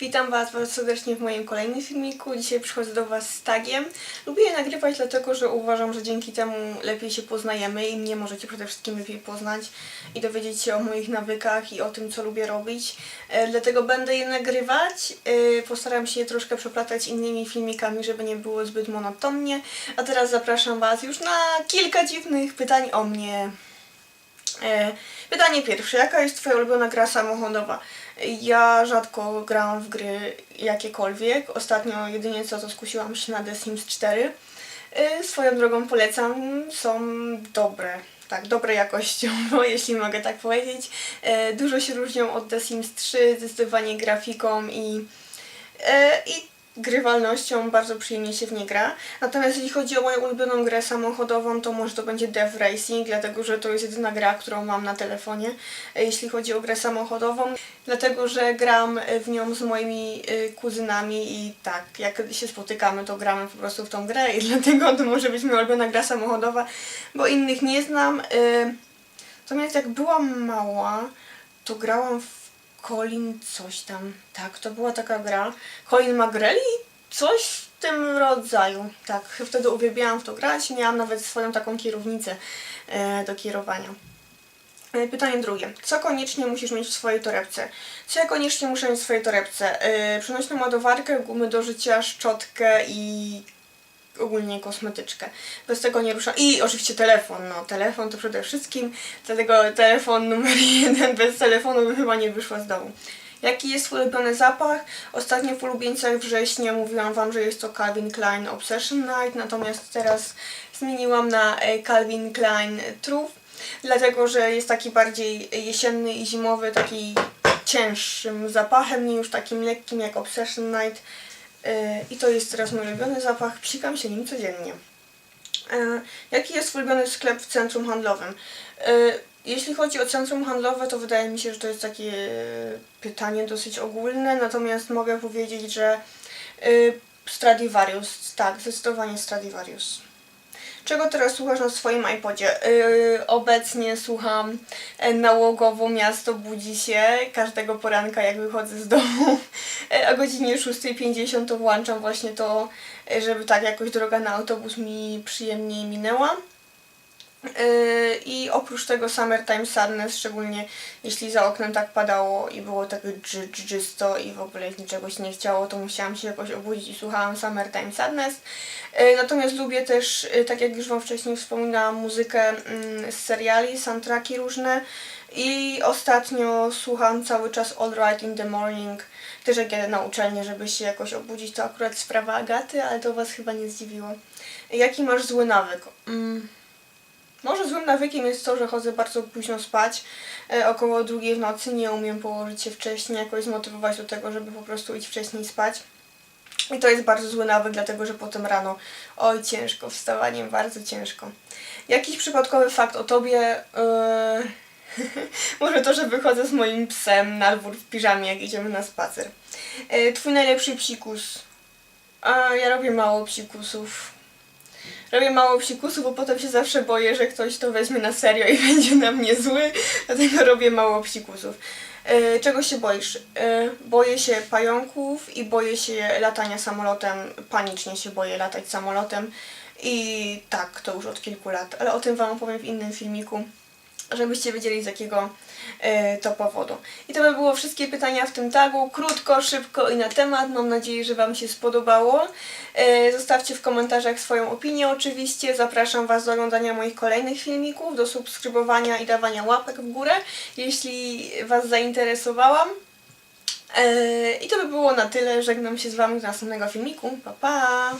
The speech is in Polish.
Witam Was bardzo serdecznie w moim kolejnym filmiku. Dzisiaj przychodzę do Was z tagiem. Lubię je nagrywać dlatego, że uważam, że dzięki temu lepiej się poznajemy i mnie możecie przede wszystkim lepiej poznać i dowiedzieć się o moich nawykach i o tym, co lubię robić. E, dlatego będę je nagrywać. E, postaram się je troszkę przeplatać innymi filmikami, żeby nie było zbyt monotonnie. A teraz zapraszam Was już na kilka dziwnych pytań o mnie. E, Pytanie pierwsze. Jaka jest Twoja ulubiona gra samochodowa? Ja rzadko gram w gry jakiekolwiek. Ostatnio jedynie co to skusiłam się na The Sims 4. E, Swoją drogą polecam. Są dobre. Tak, dobre jakościowo, jeśli mogę tak powiedzieć. E, Dużo się różnią od The Sims 3, zdecydowanie grafiką i, i grywalnością bardzo przyjemnie się w nie gra. Natomiast jeśli chodzi o moją ulubioną grę samochodową, to może to będzie Death Racing, dlatego że to jest jedyna gra, którą mam na telefonie, e, jeśli chodzi o grę samochodową. Dlatego, że gram e, w nią z moimi e, kuzynami i tak, jak się spotykamy, to gramy po prostu w tą grę i dlatego to może być moja ulubiona gra samochodowa, bo innych nie znam. Natomiast jak byłam mała, to grałam w Colin coś tam. Tak, to była taka gra. Colin McGrelly? Coś w tym rodzaju. Tak, wtedy uwielbiałam w to grać. Miałam nawet swoją taką kierownicę e, do kierowania. E, Pytanie drugie. Co koniecznie musisz mieć w swojej torebce? Co ja koniecznie muszę mieć w swojej torebce? E, przenośną ładowarkę, gumy do życia, szczotkę i ogólnie kosmetyczkę. Bez tego nie ruszam. I oczywiście telefon, no telefon to przede wszystkim, dlatego telefon numer jeden, bez telefonu bym chyba nie wyszła z domu. Jaki jest ulubiony zapach? Ostatnio w ulubieńcach września mówiłam wam, że jest to Calvin Klein Obsession Night, natomiast teraz zmieniłam na e, Calvin Klein Truth, dlatego że jest taki bardziej jesienny i zimowy, taki cięższym zapachem, nie już takim lekkim jak Obsession Night. E, I to jest teraz mój ulubiony zapach. Psikam się nim codziennie. E, Jaki jest ulubiony sklep w centrum handlowym? E, Jeśli chodzi o centrum handlowe, to wydaje mi się, że to jest takie pytanie dosyć ogólne, natomiast mogę powiedzieć, że Stradivarius, tak, zdecydowanie Stradivarius. Czego teraz słuchasz na swoim iPodzie? Yy, obecnie słucham e, nałogowo Miasto budzi się każdego poranka jak wychodzę z domu. E, O godzinie 6.50 to włączam właśnie to, e, żeby tak jakoś droga na autobus mi przyjemniej minęła. Yy, I oprócz tego Summertime Sadness, szczególnie jeśli za oknem tak padało i było tak dżysto i w ogóle niczego się nie chciało, to musiałam się jakoś obudzić i słuchałam Summertime Sadness. Yy, Natomiast lubię też, yy, tak jak już Wam wcześniej wspominałam, muzykę mm, z seriali, soundtracki różne. I ostatnio słucham cały czas All Right in the Morning. Też jak jadę na uczelnię, żeby się jakoś obudzić, to akurat sprawa Agaty, ale to Was chyba nie zdziwiło. Jaki masz zły nawyk? Mm. Może złym nawykiem jest to, że chodzę bardzo późno spać, e, około drugiej w nocy, nie umiem położyć się wcześniej, jakoś zmotywować do tego, żeby po prostu iść wcześniej spać. I to jest bardzo zły nawyk, dlatego że potem rano, oj ciężko, wstawaniem bardzo ciężko. Jakiś przypadkowy fakt o tobie, yy... może to, że wychodzę z moim psem na dwór w piżamie, jak idziemy na spacer. E, Twój najlepszy psikus. A ja robię mało psikusów. Robię mało psikusów, bo potem się zawsze boję, że ktoś to weźmie na serio i będzie na mnie zły, dlatego robię mało psikusów. E, czego się boisz? E, boję się pająków i boję się latania samolotem. Panicznie się boję latać samolotem. I tak, to już od kilku lat, ale o tym Wam opowiem w innym filmiku żebyście wiedzieli z jakiego e, to powodu. I to by było wszystkie pytania w tym tagu. Krótko, szybko i na temat. Mam nadzieję, że Wam się spodobało. E, zostawcie w komentarzach swoją opinię oczywiście. Zapraszam Was do oglądania moich kolejnych filmików, do subskrybowania i dawania łapek w górę, jeśli Was zainteresowałam. E, I to by było na tyle. Żegnam się z Wami do następnego filmiku. Pa, pa!